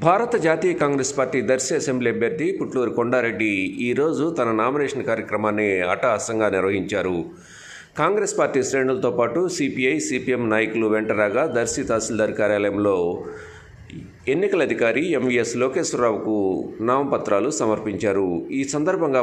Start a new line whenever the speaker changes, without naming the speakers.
భారత జాతీయ Congress party Darsi assembly అభ్యర్థి పుట్లూరు కొండారెడ్డి ఈరోజు తన నామినేషన్ కార్యక్రమాన్ని అట్టహాసంగా నిర్వహించారు. కాంగ్రెస్ పార్టీ శ్రేణులతో పాటు సిపిఐ సిపిఎం నాయకులు వెంటరాగా దర్శి తహసీల్దార్ కార్యాలయంలో ఎన్నికల అధికారి ఎంవిఎస్ లోకేశ్వరరావుకు నామపత్రాలు సమర్పించారు. ఈ సందర్భంగా